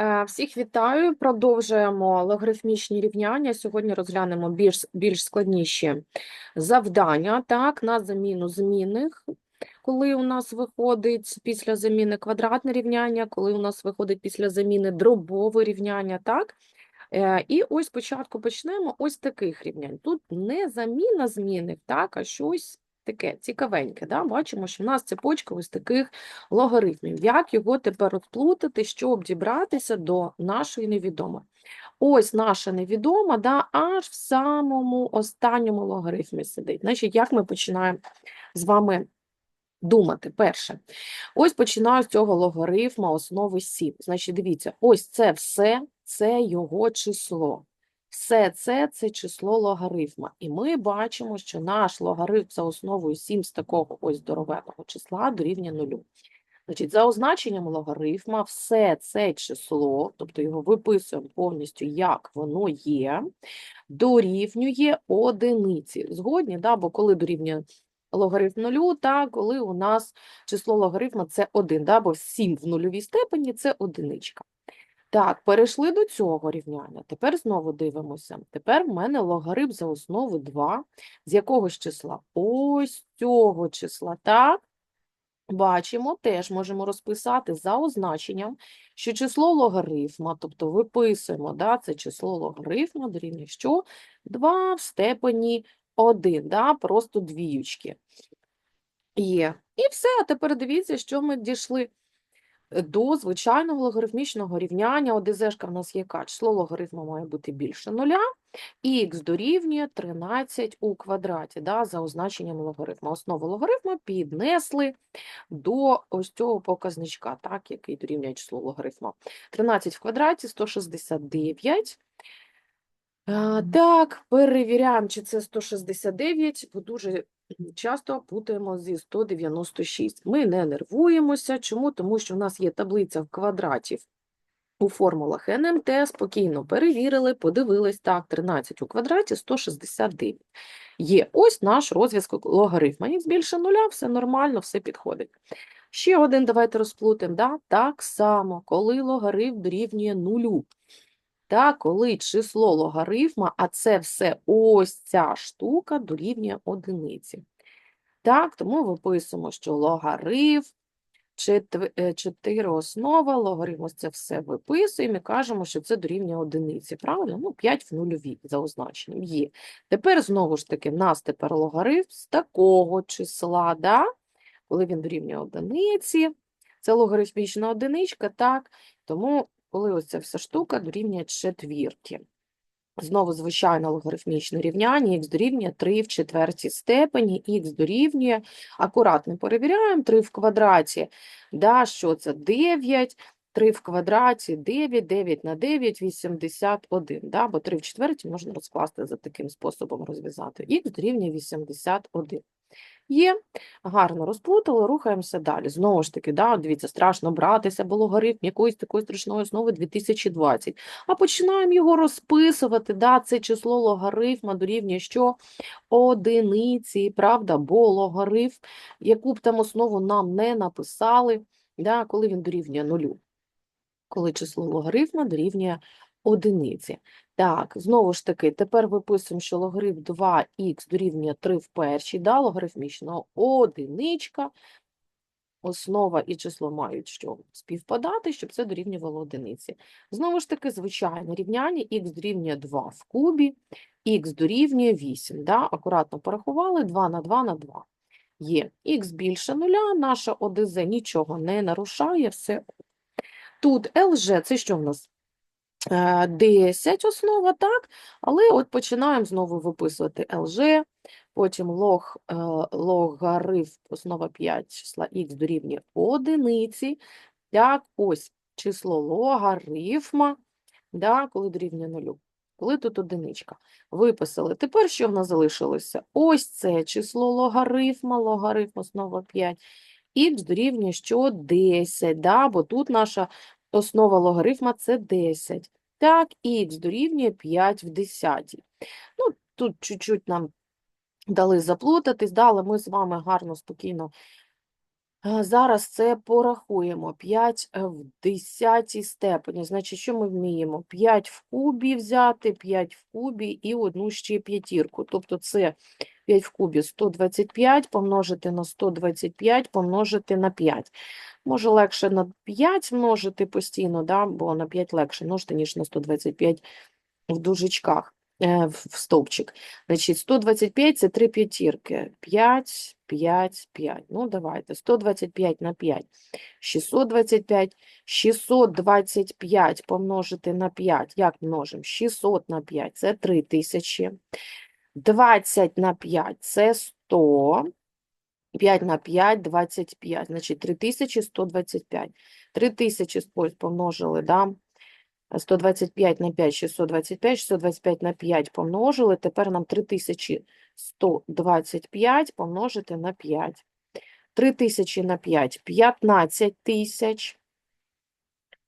Е, Всіх вітаю. Продовжуємо логарифмічні рівняння. Сьогодні розглянемо більш, більш складніші завдання, так, на заміну змінних, коли у нас виходить після заміни квадратне рівняння, коли у нас виходить після заміни дробове рівняння, так. Е, І ось спочатку почнемо ось таких рівнянь. Тут не заміна змінних, так, а щось таке цікавеньке. Да? Бачимо, що в нас цепочка ось таких логарифмів. Як його тепер розплутати, щоб дібратися до нашої невідомої? Ось наша невідома, да, аж в самому останньому логарифмі сидить. Значить, як ми починаємо з вами думати? Перше, ось починаю з цього логарифма основи 7. Значить, дивіться, ось це все, це його число. Все це це число логарифма. І ми бачимо, що наш логарифм за основою 7 з такого ось здоровенного числа дорівнює нулю. Значить, за означенням логарифма все це число, тобто його виписуємо повністю, як воно є, дорівнює одиниці. Згодні, да? бо коли дорівнює логарифм нулю, та коли у нас число логарифма це 1, да? бо 7 в нульовій степені це одиничка. Так, перейшли до цього рівняння. Тепер знову дивимося. Тепер в мене логарифм за основу 2. З якого ж числа? Ось цього числа, так? Бачимо, теж можемо розписати за означенням, що число логарифма, тобто виписуємо, да, це число логарифма дорівнює що? 2 в степені 1, да, просто двіючки. Є. І все, а тепер дивіться, що ми дійшли до звичайного логарифмічного рівняння. ОДЗшка в нас яка? Число логарифму має бути більше нуля, і х дорівнює 13 у квадраті, да, за означенням логарифма. Основу логарифма піднесли до ось цього показничка, так, який дорівнює число логарифма. 13 в квадраті 169. Так, перевіряємо, чи це 169, бо дуже часто путаємо зі 196. Ми не нервуємося. Чому? Тому що в нас є таблиця в квадратів у формулах НМТ, спокійно перевірили, подивились, так, 13 у квадраті 169. Є ось наш розв'язок логарифма. Х більше нуля, все нормально, все підходить. Ще один давайте розплутаємо. Да? Так само, коли логарифм дорівнює нулю. Та коли число логарифма, а це все ось ця штука дорівнює одиниці. Так, тому виписуємо, що логарифм, 4 основа, логарифм, ось це все виписуємо і кажемо, що це дорівнює одиниці. Правильно? Ну, 5 в нульовій за означенням є. Тепер, знову ж таки, в нас тепер логарифм з такого числа, да? коли він дорівнює одиниці. Це логарифмічна одиничка, так? Тому коли ось ця вся штука дорівнює четвірки. Знову звичайно логарифмічне рівняння, х дорівнює 3 в четвертій степені, х дорівнює, акуратно перевіряємо, 3 в квадраті, да, що це 9, 3 в квадраті 9, 9 на 9, 81, да, бо 3 в четвертій можна розкласти за таким способом розв'язати. х дорівнює 81. Є, гарно розплутали, рухаємося далі. Знову ж таки, да, дивіться, страшно братися, бо логарифм якоїсь такої страшної основи 2020. А починаємо його розписувати, да, це число логарифма дорівнює що? Одиниці, правда, бо логарифм, яку б там основу нам не написали, да, коли він дорівнює нулю. Коли число логарифма дорівнює одиниці. Так, знову ж таки, тепер виписуємо, що логарифм 2х дорівнює 3 в першій, да, логарифмічного одиничка. Основа і число мають що співпадати, щоб це дорівнювало одиниці. Знову ж таки, звичайне рівняння х дорівнює 2 в кубі, х дорівнює 8. Да? Акуратно порахували 2 на 2 на 2. Є х більше нуля, наша ОДЗ нічого не нарушає, все. Тут ЛЖ, це що в нас? Е, 10 основа, так, але от починаємо знову виписувати ЛЖ, потім лог, е, логарифм, основа 5 числа х дорівнює одиниці, так, ось число логарифма, да, коли дорівнює нулю, коли тут одиничка. Виписали. Тепер що в нас залишилося? Ось це число логарифма, логарифм основа 5, х дорівнює що 10, да, бо тут наша Основа логарифма – це 10. Так, х дорівнює 5 в 10. Ну, тут чуть-чуть нам дали заплутатись, але ми з вами гарно, спокійно Зараз це порахуємо. 5 в 10 степені. Значить, що ми вміємо? 5 в кубі взяти, 5 в кубі і одну ще п'ятірку. Тобто це 5 в кубі 125 помножити на 125 помножити на 5. Може легше на 5 множити постійно, да? бо на 5 легше множити, ніж на 125 в дужечках, е, в стовпчик. Значить, 125 – це 3 п'ятірки. 5, 5, 5. Ну, давайте. 125 на 5. 625. 625 помножити на 5. Як множимо? 600 на 5 – це 3000. 20 на 5 – це 100. 5 на 5 – 25. Значить, 3125. 3000 ось помножили, да? 125 на 5 – 625. 625 на 5 помножили. Тепер нам 3125 помножити на 5. 3000 на 5 – 15 тисяч.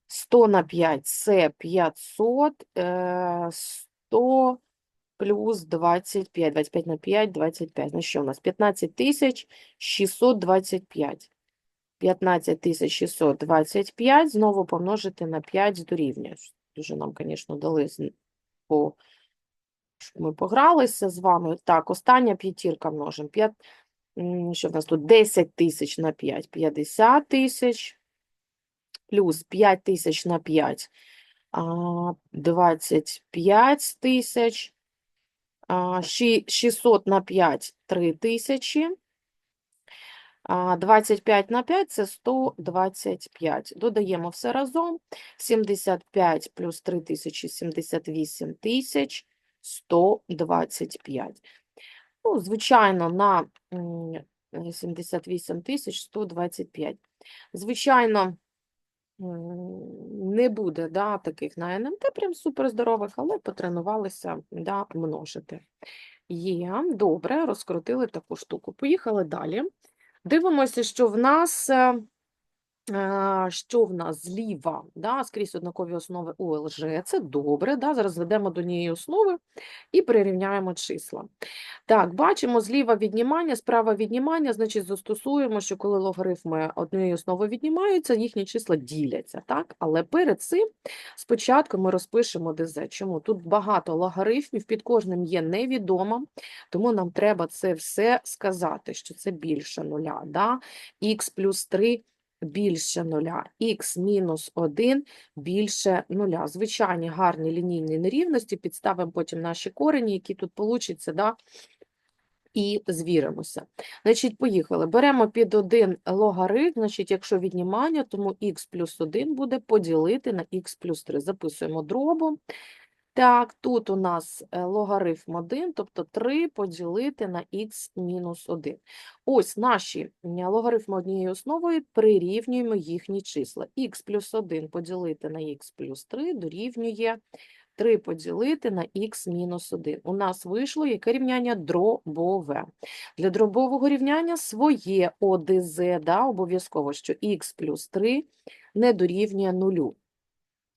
100 на 5 – це 500. е, 100 плюс 25. 25 на 5 – 25. Значить, що у нас? 15 тисяч 625. 15 тисяч 625 знову помножити на 5 дорівнює. Дуже нам, звісно, дали по ми погралися з вами. Так, остання п'ятірка множимо. 5, що в нас тут? 10 тисяч на 5 – 50 тисяч. Плюс 5 тисяч на 5 а, 25 тисяч. А, ші- 600 на 5 – 3 тисячі. 25 на 5 – це 125. Додаємо все разом. 75 плюс 3 тисячі – 78 тисяч 125. Ну, звичайно, на е, 78 тисяч 125. Звичайно, не буде да, таких на НМТ прям суперздорових, але потренувалися да, множити. Є, добре, розкрутили таку штуку. Поїхали далі. Дивимося, що в нас, е, що в нас зліва, да, скрізь однакові основи ОЛЖ, це добре, да, зараз зведемо до однієї основи і прирівняємо числа. Так, бачимо зліва віднімання, справа віднімання, значить застосуємо, що коли логарифми однієї основи віднімаються, їхні числа діляться, так? Але перед цим спочатку ми розпишемо ДЗ. Чому? Тут багато логарифмів, під кожним є невідома, тому нам треба це все сказати, що це більше нуля, да? х плюс 3 більше нуля, х мінус 1 більше нуля. Звичайні гарні лінійні нерівності, підставимо потім наші корені, які тут получаться, да? і звіримося. Значить, поїхали. Беремо під один логарифм, значить, якщо віднімання, тому х плюс 1 буде поділити на х плюс 3. Записуємо дробом. Так, тут у нас е, логарифм 1, тобто 3 поділити на х мінус 1. Ось наші логарифми однією основою, прирівнюємо їхні числа. х плюс 1 поділити на х плюс 3 дорівнює 3 поділити на х мінус 1. У нас вийшло яке рівняння дробове. Для дробового рівняння своє ОДЗ, да, обов'язково, що х плюс 3 не дорівнює нулю.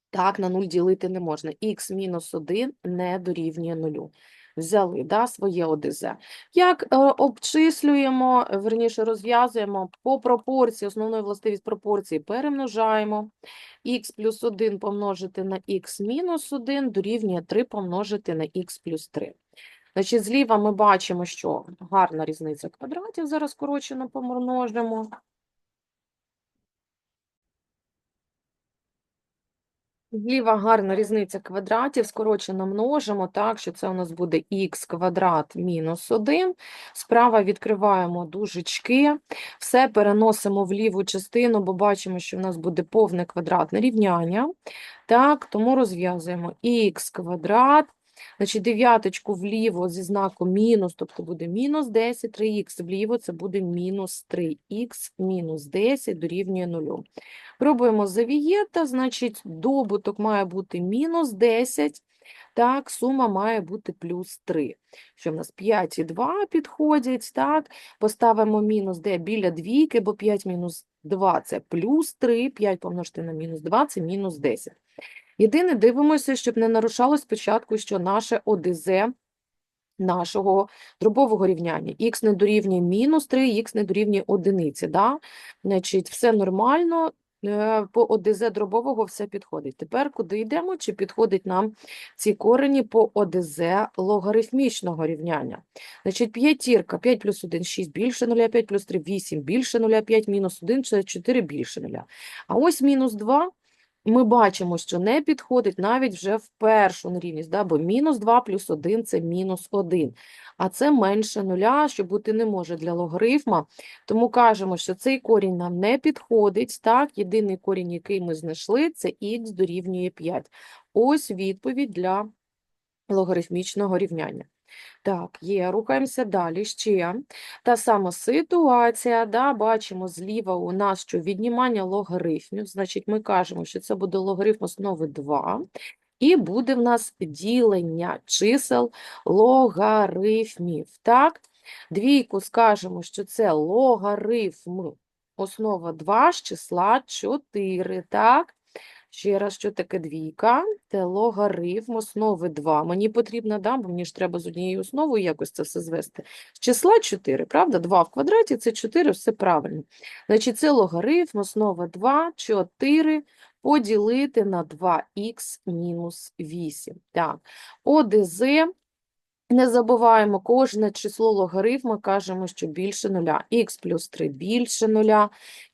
Так, на 0 ділити не можна. х мінус 1 не дорівнює нулю. Взяли да, своє ОДЗ. Як е, обчислюємо, верніше розв'язуємо по пропорції, основною властивість пропорції перемножаємо. х плюс 1 помножити на х мінус 1 дорівнює 3 помножити на х плюс 3. Значить, зліва ми бачимо, що гарна різниця квадратів, зараз скорочено помножимо. Зліва гарна різниця квадратів, скорочено множимо, так, що це у нас буде х квадрат мінус 1. Справа відкриваємо дужечки, все переносимо в ліву частину, бо бачимо, що в нас буде повне квадратне рівняння. Так, тому розв'язуємо х квадрат, значить дев'яточку вліво зі знаком мінус, тобто буде мінус 10, 3х вліво, це буде мінус 3х мінус 10 дорівнює 0. Пробуємо за Вієта, значить, добуток має бути мінус 10, так, сума має бути плюс 3. Що в нас 5 і 2 підходять, так, поставимо мінус де біля двійки, бо 5 мінус 2 – це плюс 3, 5 помножити на мінус 2 – це мінус 10. Єдине, дивимося, щоб не нарушалось спочатку, що наше ОДЗ нашого дробового рівняння. Х не дорівнює мінус 3, х не дорівнює одиниці. Да? Значить, все нормально, е, по ОДЗ дробового все підходить. Тепер куди йдемо? Чи підходить нам ці корені по ОДЗ логарифмічного рівняння? Значить, п'ятірка, 5 плюс 1 – 6 більше 0, 5 плюс 3 – 8 більше 0, 5 мінус 1 – це 4 більше 0. А ось мінус 2 ми бачимо, що не підходить навіть вже в першу нерівність, да? бо мінус 2 плюс 1 – це мінус 1. А це менше нуля, що бути не може для логарифма. Тому кажемо, що цей корінь нам не підходить. Так? Єдиний корінь, який ми знайшли, це х дорівнює 5. Ось відповідь для логарифмічного рівняння. Так, є, рухаємося далі. Ще та сама ситуація, да, бачимо зліва у нас, що віднімання логарифмів, значить ми кажемо, що це буде логарифм основи 2, і буде в нас ділення чисел логарифмів, так? Двійку скажемо, що це логарифм основа 2 з числа 4, так? Ще раз, що таке двійка? Це логарифм основи 2. Мені потрібно, да, бо мені ж треба з однією основою якось це все звести. З числа 4, правда? 2 в квадраті – це 4, все правильно. Значить, це логарифм основа 2, 4 поділити на 2х мінус 8. Так, ОДЗ не забуваємо, кожне число логарифма кажемо, що більше нуля. Х плюс 3 більше нуля,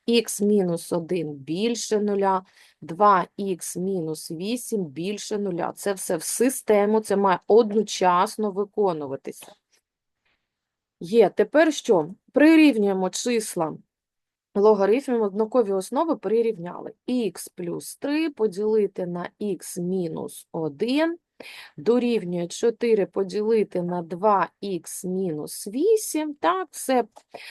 х мінус 1 більше нуля, 2х мінус 8 більше нуля. Це все в систему, це має одночасно виконуватися. Є, тепер що? Прирівнюємо числа логарифмів однакові основи прирівняли. х плюс 3 поділити на х мінус 1 дорівнює 4 поділити на 2х мінус 8. Так, все.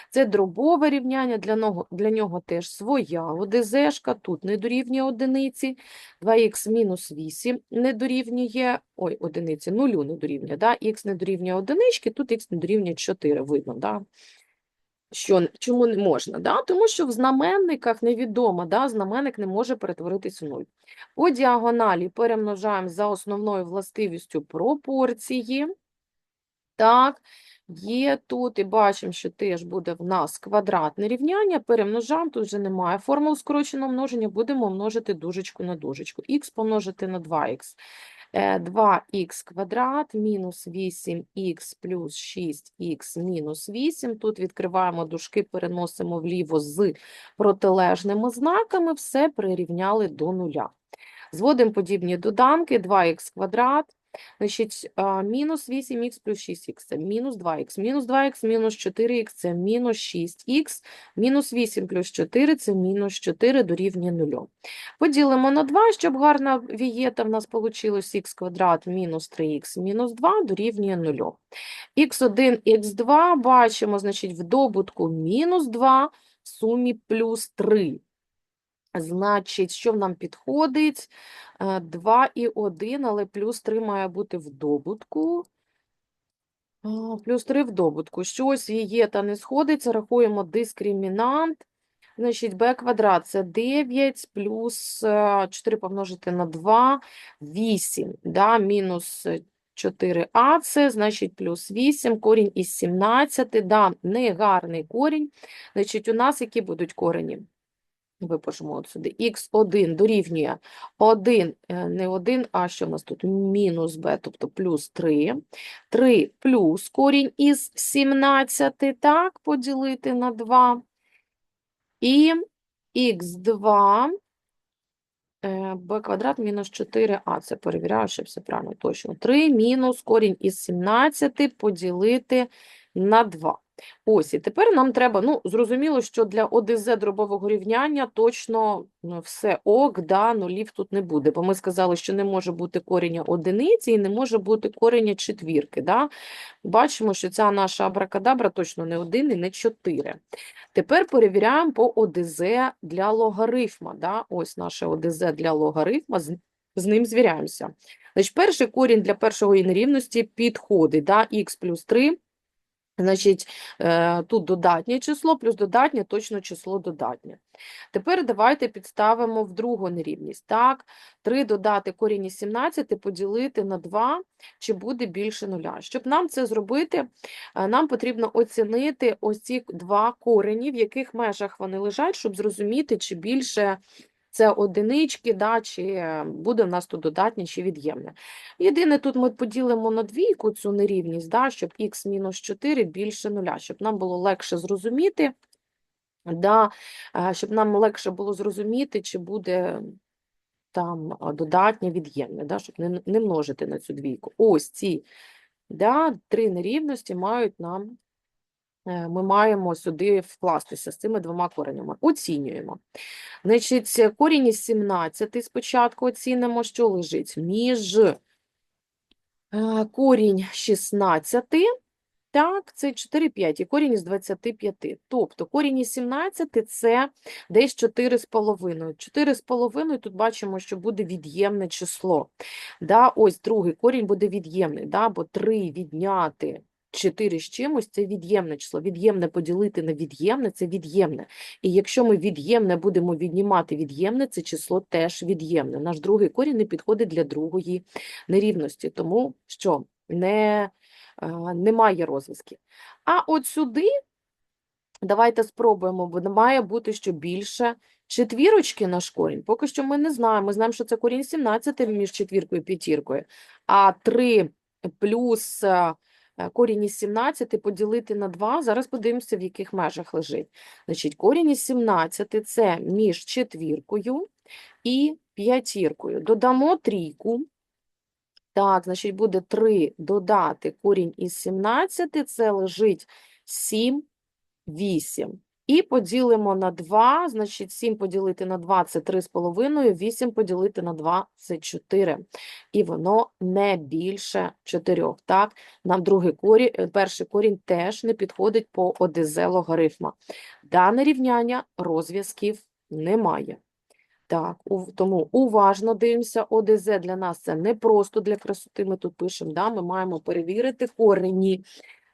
Це дробове рівняння, для нього, для нього теж своя ОДЗшка, тут не дорівнює одиниці, 2х мінус 8 не дорівнює, ой, одиниці, нулю не дорівнює, да? х не дорівнює одинички, тут х не дорівнює 4, видно, да? Що, чому не можна? Да? Тому що в знаменниках невідомо, да? знаменник не може перетворитись в нуль. По діагоналі перемножаємо за основною властивістю пропорції. Так, є тут і бачимо, що теж буде в нас квадратне рівняння. Перемножаємо, тут вже немає формул скороченого множення, будемо множити дужечку на дужечку. Х помножити на 2х. 2х квадрат мінус 8х плюс 6х мінус 8. Тут відкриваємо дужки, переносимо вліво з протилежними знаками, все прирівняли до нуля. Зводимо подібні доданки, 2х квадрат, значить, мінус 8х плюс 6х – це мінус 2х, мінус 2х, мінус 4х – це мінус 6х, мінус 8 плюс 4 – це мінус 4 дорівнює 0. Поділимо на 2, щоб гарна вієта в нас вийшло х квадрат мінус 3х мінус 2 дорівнює 0. х1, х2 бачимо, значить, в добутку мінус 2, в сумі плюс 3. Значить, що нам підходить? 2 і 1, але плюс 3 має бути в добутку. Плюс 3 в добутку. Щось є та не сходиться, рахуємо дискримінант. Значить, b квадрат – це 9 плюс е, 4 помножити на 2 – 8. Да? Мінус 4а – це, значить, плюс 8, корінь із 17. Да, негарний корінь. Значить, у нас які будуть корені? Випишемо от сюди. х1 дорівнює 1, е, не 1, а що в нас тут? Мінус b, тобто плюс 3. 3 плюс корінь із 17, так, поділити на 2. І х2 b квадрат мінус 4а. Це перевіряю, щоб все правильно точно. 3 мінус корінь із 17 поділити на 2. Ось, і тепер нам треба, ну, зрозуміло, що для ОДЗ дробового рівняння точно ну, все ок, да, нулів тут не буде, бо ми сказали, що не може бути коріння одиниці і не може бути коріння четвірки, да. Бачимо, що ця наша абракадабра точно не один і не чотири. Тепер перевіряємо по ОДЗ для логарифма, да. Ось наше ОДЗ для логарифма, з, ним звіряємося. Значить, перший корінь для першої нерівності підходить, да, х плюс 3 Значить, е, тут додатнє число плюс додатнє, точно число додатнє. Тепер давайте підставимо в другу нерівність. Так, 3 додати корінь із 17 поділити на 2, чи буде більше нуля. Щоб нам це зробити, е, нам потрібно оцінити ось ці два корені, в яких межах вони лежать, щоб зрозуміти, чи більше це одинички, да, чи е, буде в нас тут додатнє, чи від'ємне. Єдине, тут ми поділимо на двійку цю нерівність, да, щоб х мінус 4 більше нуля, щоб нам було легше зрозуміти, да, е, щоб нам легше було зрозуміти, чи буде там додатнє від'ємне, да, щоб не, не множити на цю двійку. Ось ці да, три нерівності мають нам, ми маємо сюди вкластися з цими двома коренями. Оцінюємо. Значить, е, корінь із 17 спочатку оцінимо, що лежить між е, корінь 16, так, це 4, 5, і корінь із 25. Тобто корінь із 17 – це десь 4,5. 4,5 тут бачимо, що буде від'ємне число. Да, ось другий корінь буде від'ємний, да, бо 3 відняти 4 з чимось – це від'ємне число. Від'ємне поділити на від'ємне – це від'ємне. І якщо ми від'ємне будемо віднімати від'ємне, це число теж від'ємне. Наш другий корінь не підходить для другої нерівності, тому що не, е, немає розв'язків. А от сюди давайте спробуємо, бо має бути що більше четвірочки наш корінь. Поки що ми не знаємо. Ми знаємо, що це корінь 17 між четвіркою і п'ятіркою, а 3 плюс е, корінь із 17 поділити на 2, зараз подивимося, в яких межах лежить. Значить, корінь із 17 – це між четвіркою і п'ятіркою. Додамо трійку. Так, значить, буде 3 додати корінь із 17, це лежить 7, 8. І поділимо на 2, значить 7 поділити на 2 – це 3,5, 8 поділити на 2 – це 4. І воно не більше 4, так? Нам другий корінь, е, перший корінь теж не підходить по ОДЗ логарифма. Дане рівняння розв'язків немає. Так, тому уважно дивимося. ОДЗ для нас це не просто для красоти, ми тут пишемо, да? ми маємо перевірити корені.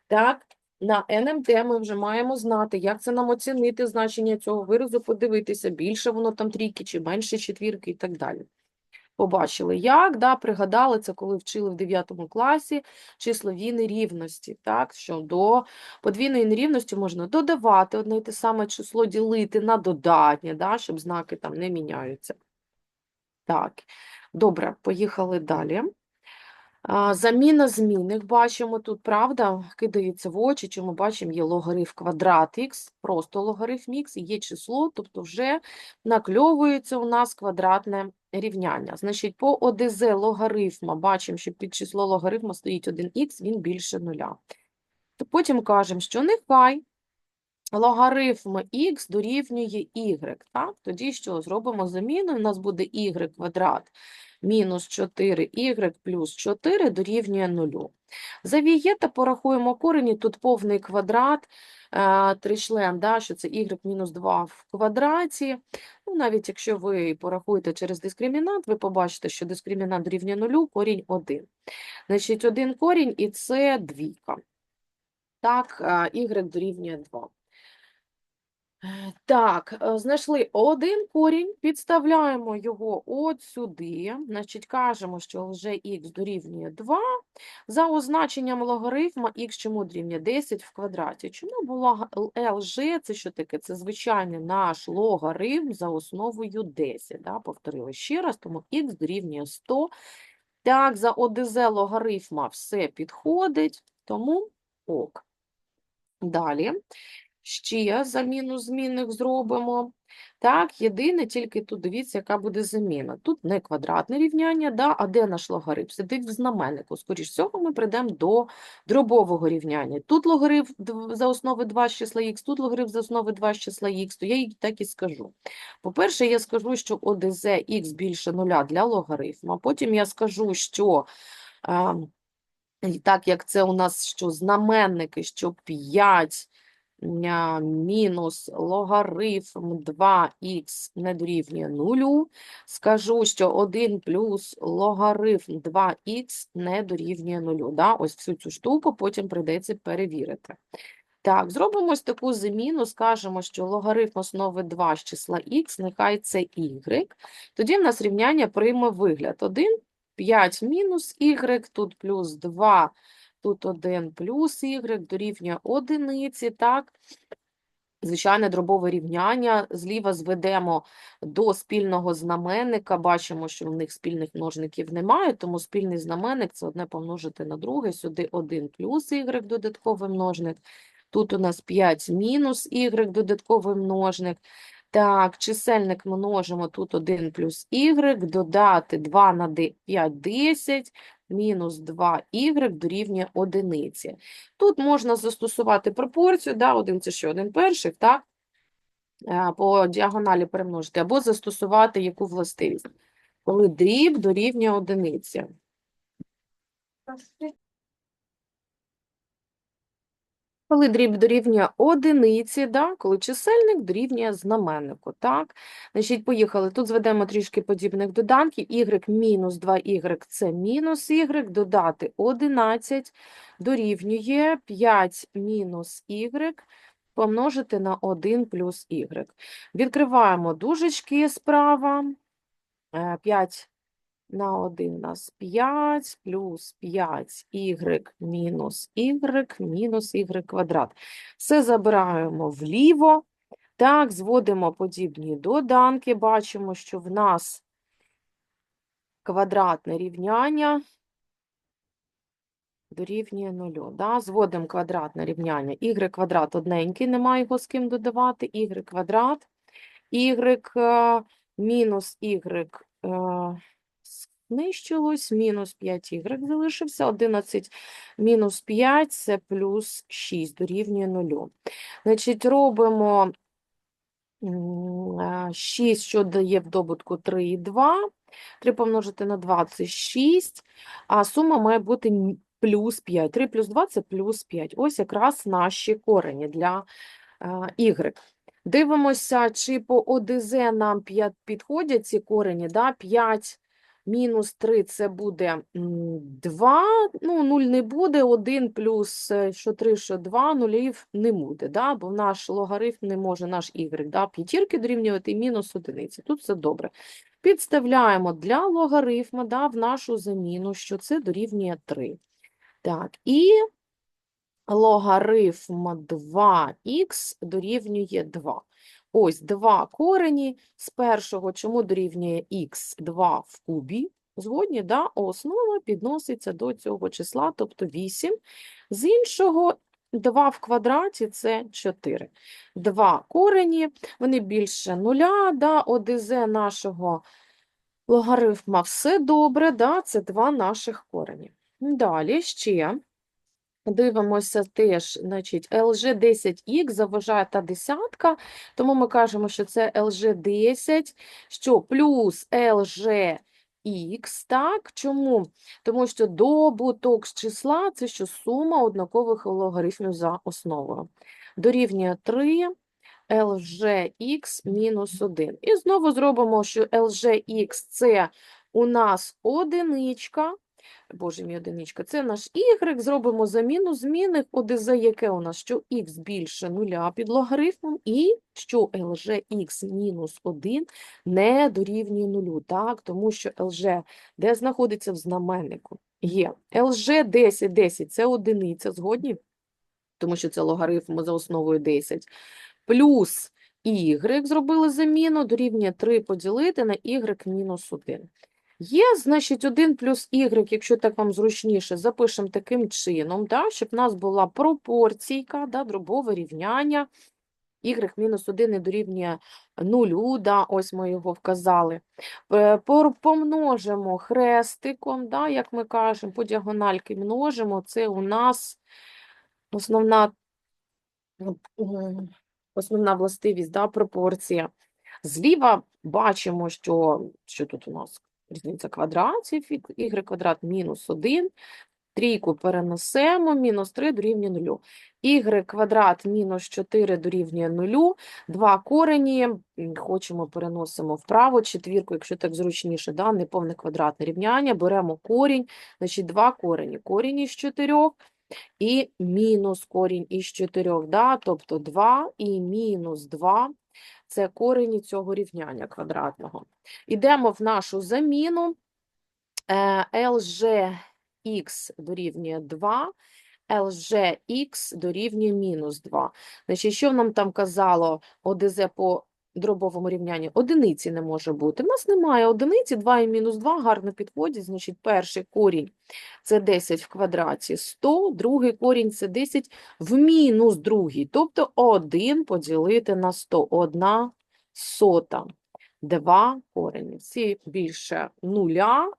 Так, на НМТ ми вже маємо знати, як це нам оцінити значення цього виразу, подивитися, більше воно там трійки чи менше четвірки і так далі. Побачили, як, да, пригадали це, коли вчили в 9 класі числові нерівності, так, що до подвійної нерівності можна додавати одне і те саме число, ділити на додатнє, да, щоб знаки там не міняються. Так, добре, поїхали далі. Заміна змінних бачимо тут, правда, кидається в очі, чи ми бачимо, є логарифм квадрат х, просто логарифм х, є число, тобто вже накльовується у нас квадратне рівняння. Значить, по ОДЗ логарифма бачимо, що під число логарифма стоїть 1х, він більше нуля. Потім кажемо, що нехай логарифм х дорівнює y, так? Тоді що, зробимо заміну, у нас буде y квадрат мінус 4y плюс 4 дорівнює 0. За вієта порахуємо корені, тут повний квадрат, е, тричлен, да, що це y мінус 2 в квадраті. Ну, навіть якщо ви порахуєте через дискримінант, ви побачите, що дискримінант дорівнює 0, корінь 1. Значить, один корінь і це двійка. Так, е, y дорівнює 2. Так, е, знайшли один корінь, підставляємо його от сюди. Значить, кажемо, що вже х дорівнює 2. За означенням логарифма х чому дорівнює 10 в квадраті. Чому було LG? Це що таке? Це звичайний наш логарифм за основою 10. Да? Повторили ще раз, тому х дорівнює 100. Так, за ОДЗ логарифма все підходить, тому ок. Далі. Ще заміну змінних зробимо. Так, єдине, тільки тут дивіться, яка буде заміна. Тут не квадратне рівняння, да, а де наш логарифм? Сидить в знаменнику. Скоріш всього, ми прийдемо до дробового рівняння. Тут логарифм за основи 2 з числа х, тут логарифм за основи 2 з числа х, то я їй так і скажу. По-перше, я скажу, що ОДЗ х більше нуля для логарифму. Потім я скажу, що а, і так як це у нас що знаменники, що 5 а, мінус логарифм 2х не дорівнює 0. Скажу, що 1 плюс логарифм 2х не дорівнює 0. Да? Ось всю цю штуку потім прийдеться перевірити. Так, зробимо ось таку заміну, скажемо, що логарифм основи 2 з числа х, нехай це y. Тоді в нас рівняння прийме вигляд. 1, 5 мінус y, тут плюс 2, тут 1 плюс y, дорівнює одиниці, так? Звичайне дробове рівняння. Зліва зведемо до спільного знаменника. Бачимо, що в них спільних множників немає, тому спільний знаменник – це одне помножити на друге. Сюди 1 плюс y додатковий множник. Тут у нас 5 мінус y додатковий множник. Так, чисельник множимо, тут 1 плюс y, додати 2 на 5 – 10, мінус 2y дорівнює одиниці. Тут можна застосувати пропорцію, да, один це ще один перших, так? Е, По діагоналі перемножити, або застосувати яку властивість, коли дріб дорівнює одиниці. Коли дріб дорівнює одиниці, да, коли чисельник дорівнює знаменнику, так? Значить, поїхали. Тут зведемо трішки подібних доданків. y мінус 2y – це мінус y, додати 11 дорівнює 5 мінус y помножити на 1 плюс y. Відкриваємо дужечки справа. Е, 5 на 1 у нас 5 плюс 5 y мінус y мінус y квадрат. Все забираємо вліво. Так, зводимо подібні доданки. Бачимо, що в нас квадратне рівняння дорівнює нулю. Да? Зводимо квадратне рівняння. y квадрат одненький, немає його з ким додавати. y квадрат, y е, мінус y знищилось, мінус 5y залишився, 11 мінус 5 – це плюс 6, дорівнює 0. Значить, робимо м, 6, що дає в добутку 3 і 2. 3 помножити на 2 – це 6, а сума має бути плюс 5. 3 плюс 2 – це плюс 5. Ось якраз наші корені для y. Дивимося, чи по ОДЗ нам підходять ці корені, да? 5 мінус 3 це буде 2, ну 0 не буде, 1 плюс е, що 3, що 2, нулів не буде, да? бо наш логарифм не може, наш y, да? п'ятірки дорівнювати мінус одиниці. Тут все добре. Підставляємо для логарифма да, в нашу заміну, що це дорівнює 3. Так, і логарифм 2х дорівнює 2. Ось два корені з першого, чому дорівнює х 2 в кубі. Згодні, да? основа підноситься до цього числа, тобто 8. З іншого 2 в квадраті – це 4. Два корені, вони більше нуля, да? ОДЗ нашого логарифма все добре, да? це два наших корені. Далі ще Дивимося теж, значить, LG10X заважає та десятка, тому ми кажемо, що це LG10, що плюс LGX, так? Чому? Тому що добуток з числа – це що сума однакових логарифмів за основою. Дорівнює 3 LGX мінус 1. І знову зробимо, що LGX – це у нас одиничка, Боже мій одиничка, це наш y, зробимо заміну змінних. ОДЗ, яке у нас, що х більше нуля під логарифмом, і що lgx мінус 1 не дорівнює нулю, так, тому що LG, де знаходиться в знаменнику, є. LG 10, 10 – це одиниця, згодні? Тому що це логарифм за основою 10, плюс y зробили заміну, дорівнює 3 поділити на y мінус 1. Є, значить, 1 плюс y, якщо так вам зручніше, запишемо таким чином, да, щоб в нас була пропорційка, да, дробове рівняння. y мінус 1 не дорівнює 0, да, ось ми його вказали. Е, Помножимо хрестиком, да, як ми кажемо, по діагональки множимо. Це у нас основна, основна властивість, да, пропорція. Зліва бачимо, що, що тут у нас різниця квадратів, y квадрат мінус 1, Трійку перенесемо, мінус 3 дорівнює 0. y квадрат мінус 4 дорівнює 0. Два корені, хочемо, переносимо вправо, четвірку, якщо так зручніше, да, неповне квадратне рівняння, беремо корінь, значить два корені. Корінь із 4 і мінус корінь із 4, да, тобто 2 і мінус 2 – це корені цього рівняння квадратного. Ідемо в нашу заміну. Е, LGX дорівнює 2, LGX дорівнює мінус 2. Значить, що нам там казало ОДЗ по дробовому рівнянню? Одиниці не може бути. У нас немає одиниці, 2 і мінус 2 гарно підходять. Значить, перший корінь – це 10 в квадраті 100, другий корінь – це 10 в мінус другий, тобто 1 поділити на 100, 1 сота. Два корені. Ці більше нуля,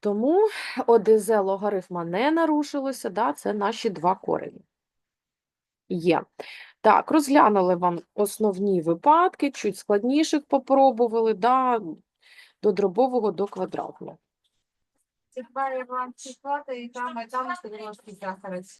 тому ОДЗ логарифма не нарушилося, да, це наші два корені. Є. Так, розглянули вам основні випадки, чуть складніших попробували, да, до дробового, до квадратного. Це читати і там, і там 90 захарець.